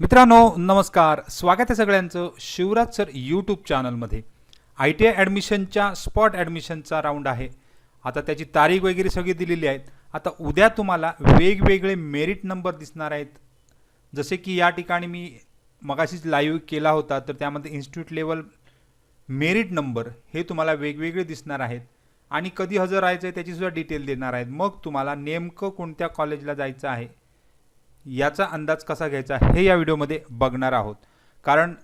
मित्रांनो नमस्कार. स्वागत आहे सगळ्यांचं शिवराज सर यूट्यूब चॅनलमध्ये आय टी आय ॲडमिशनच्या स्पॉट ॲडमिशनचा राऊंड आहे. आता त्याची तारीख वगैरे सगळी दिलेली आहेत. आता उद्या तुम्हाला वेगवेगळे मेरिट नंबर दिसणार आहेत. जसे की या ठिकाणी मी मगाशीच लाईव्ह केला होता तर त्यामध्ये इन्स्टिट्यूट लेवल मेरिट नंबर हे तुम्हाला वेगवेगळे दिसणार आहेत. आणि कधी हजर राहायचं आहे त्याचीसुद्धा डिटेल देणार आहेत. मग तुम्हाला नेमकं कोणत्या कॉलेजला जायचं आहे याचा अंदाज कसा घ्यायचा हे या व्हिडिओमध्ये बघणार आहोत. कारण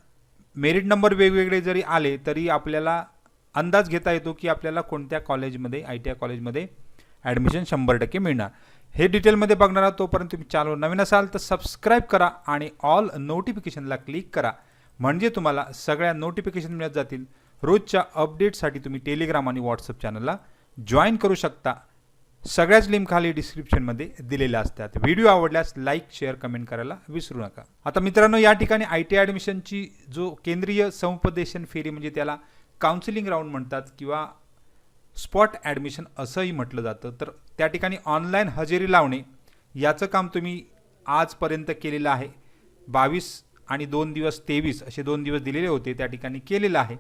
मेरिट नंबर वेगवेगळे जरी आले तरी आपल्याला अंदाज घेता येतो की आपल्याला कोणत्या कॉलेजमध्ये आय टी आय कॉलेजमध्ये ॲडमिशन शंभर टक्के मिळणार. हे डिटेलमध्ये बघणार आहोत तोपर्यंत तुम्ही चॅनल नवीन असाल तर सबस्क्राईब करा आणि ऑल नोटिफिकेशनला क्लिक करा. म्हणजे तुम्हाला सगळ्या नोटिफिकेशन मिळत जातील. रोजच्या अपडेटसाठी तुम्ही टेलिग्राम आणि व्हॉट्सअप चॅनलला जॉईन करू शकता. सगळ्याच लिंक खाली डिस्क्रिप्शनमध्ये दिलेल्या असतात. व्हिडिओ आवडल्यास लाईक शेअर कमेंट करायला विसरू नका. आता मित्रांनो या ठिकाणी आय टी ॲडमिशनची जो केंद्रीय समुपदेशन फेरी म्हणजे त्याला काउन्सिलिंग राऊंड म्हणतात किंवा स्पॉट ॲडमिशन असंही म्हटलं जातं. तर त्या ठिकाणी ऑनलाईन हजेरी लावणे याचं काम तुम्ही आजपर्यंत केलेलं आहे. बावीस आणि दोन दिवस तेवीस असे दोन दिवस दिलेले होते त्या ठिकाणी केलेलं आहे.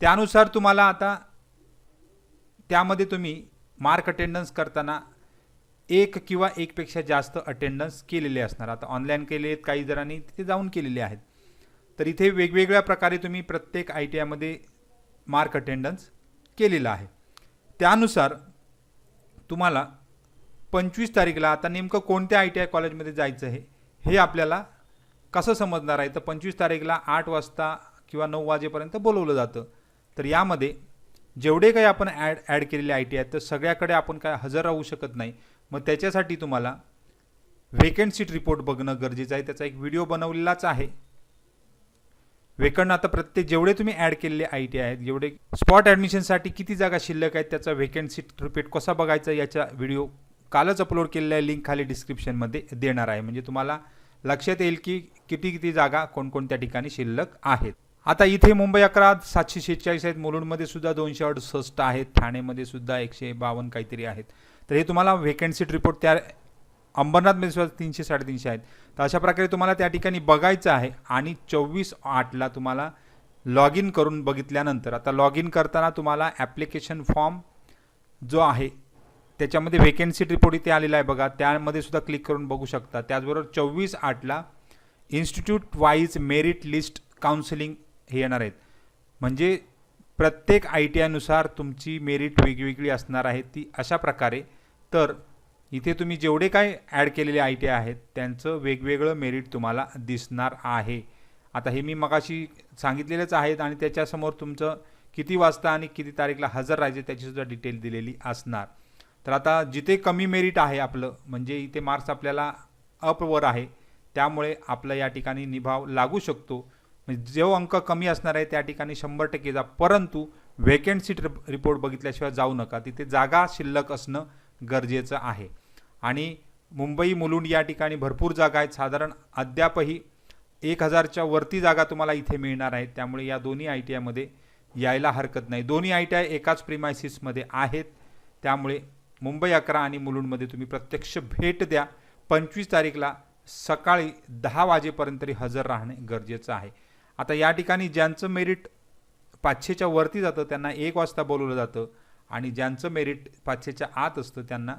त्यानुसार तुम्हाला आता त्यामध्ये तुम्ही मार्क अटेंडन्स करताना एक किंवा एकपेक्षा जास्त अटेंडन्स केलेले असणार. आता ऑनलाईन केले आहेत काही जणांनी तिथे जाऊन केलेले आहेत. तर इथे वेगवेगळ्या प्रकारे तुम्ही प्रत्येक आय टी आयमध्ये मार्क अटेंडन्स केलेला आहे. त्यानुसार तुम्हाला पंचवीस तारीखला आता नेमकं कोणत्या आय टी आय कॉलेजमध्ये जायचं आहे हे आपल्याला कसं समजणार आहे? तर पंचवीस तारीखला आठ वाजता किंवा नऊ वाजेपर्यंत बोलवलं जातं. तर यामध्ये जेवढे काही आपण ॲड ॲड केलेले आय टी आहेत तर सगळ्याकडे आपण काय हजर राहू शकत नाही. मग त्याच्यासाठी तुम्हाला वेकंट सीट रिपोर्ट बघणं गरजेचं आहे. त्याचा एक व्हिडिओ बनवलेलाच आहे. वेकंट आता प्रत्येक जेवढे तुम्ही ॲड केलेले आय टी आहेत जेवढे स्पॉट ॲडमिशनसाठी किती जागा शिल्लक आहेत त्याचा वेकंट सीट रिपोर्ट कसा बघायचा याचा व्हिडिओ कालच अपलोड केलेला आहे. लिंक खाली डिस्क्रिप्शनमध्ये देणार आहे. म्हणजे तुम्हाला लक्षात येईल की किती किती जागा कोणकोणत्या ठिकाणी शिल्लक आहेत. आता इथे मुंबई अकरा सातशे शेहेचाळीस आहेत. मुलुंडमध्ये सुद्धा दोनशे अडुसष्ट आहेत. ठाणेमध्ये सुद्धा एकशे बावन्न काहीतरी आहेत. तर हे तुम्हाला व्हेकन्सी रिपोर्ट त्या अंबरनाथमध्ये सुद्धा तीनशे साडेतीनशे आहेत. तर अशा प्रकारे तुम्हाला त्या ठिकाणी बघायचं आहे आणि चोवीस आठला तुम्हाला लॉग इन करून बघितल्यानंतर आता लॉग इन करताना तुम्हाला ॲप्लिकेशन फॉर्म जो आहे त्याच्यामध्ये व्हेकन्सी रिपोर्ट इथे आलेला आहे बघा. त्यामध्ये सुद्धा क्लिक करून बघू शकता. त्याचबरोबर चोवीस आठला institute wise merit list counselling हे येणार आहेत. म्हणजे प्रत्येक आय टी आयनुसार तुमची मेरिट वेगवेगळी असणार आहे ती अशा प्रकारे. तर इथे तुम्ही जेवढे काय ॲड केलेले आय टी आय आहेत त्यांचं वेगवेगळं मेरिट तुम्हाला दिसणार आहे. आता हे मी मगाशी सांगितलेलेच आहेत आणि त्याच्यासमोर तुमचं किती वाजता आणि किती तारीखला हजर राहायचे त्याचीसुद्धा डिटेल दिलेली असणार. तर आता जिथे कमी मेरिट आहे आपलं म्हणजे इथे मार्क्स आपल्याला अपवर आहे त्यामुळे आपला या ठिकाणी निभाव लागू शकतो. म्हणजे जो अंक कमी असणार आहे त्या ठिकाणी शंभर टक्के जा. परंतु वेकंट सीट रिपोर्ट बघितल्याशिवाय जाऊ नका. तिथे जागा शिल्लक असणं गरजेचं आहे. आणि मुंबई मुलुंड या ठिकाणी भरपूर जागा आहेत. साधारण अद्यापही एक हजारच्या वरती जागा तुम्हाला इथे मिळणार आहेत. त्यामुळे या दोन्ही आय टी आयमध्ये यायला हरकत नाही. दोन्ही आय टी आय एकाच प्रिमायसिसमध्ये आहेत. त्यामुळे मुंबई अकरा आणि मुलुंडमध्ये तुम्ही प्रत्यक्ष भेट द्या. पंचवीस तारीखला सकाळी दहा वाजेपर्यंत तरी हजर राहणे गरजेचं आहे. आता या ठिकाणी ज्यांचं मेरिट पाचशेच्या वरती जातं त्यांना एक वाजता बोलवलं जातं. आणि ज्यांचं मेरिट पाचशेच्या आत असतं त्यांना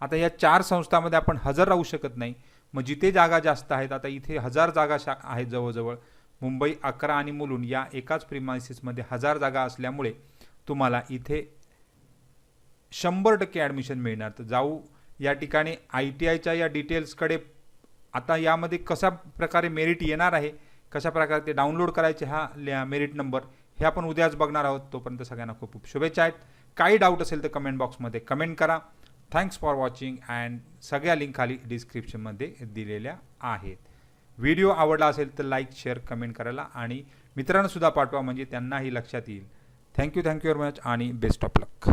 आता या चार संस्थांमध्ये आपण हजर राहू शकत नाही. मग जिथे जागा जास्त आहेत आता इथे हजार जागा शा आहेत जवळजवळ. मुंबई अकरा आणि मुलुंड या एकाच प्रिमायसिसमध्ये हजार जागा असल्यामुळे तुम्हाला इथे शंभर टक्के ॲडमिशन मिळणार. तर जाऊ या ठिकाणी आय टी आयच्या या डिटेल्सकडे आता यामध्ये कशा प्रकारे मेरिट येणार आहे कशा प्रकारे ते डाउनलोड करायचे हा मेरिट नंबर हे आपण उद्याच बघणार आहोत. तोपर्यंत सगळ्यांना खूप खूप शुभेच्छा आहेत. काही डाऊट असेल तर कमेंट बॉक्समध्ये कमेंट करा. थँक्स फॉर वॉचिंग अँड सगळ्या लिंक खाली डिस्क्रिप्शनमध्ये दिलेल्या आहेत. व्हिडिओ आवडला असेल तर लाईक शेअर कमेंट करायला आणि मित्रांनासुद्धा पाठवा म्हणजे त्यांनाही लक्षात येईल. Thank you thank you very much आणि बेस्ट ऑफ लक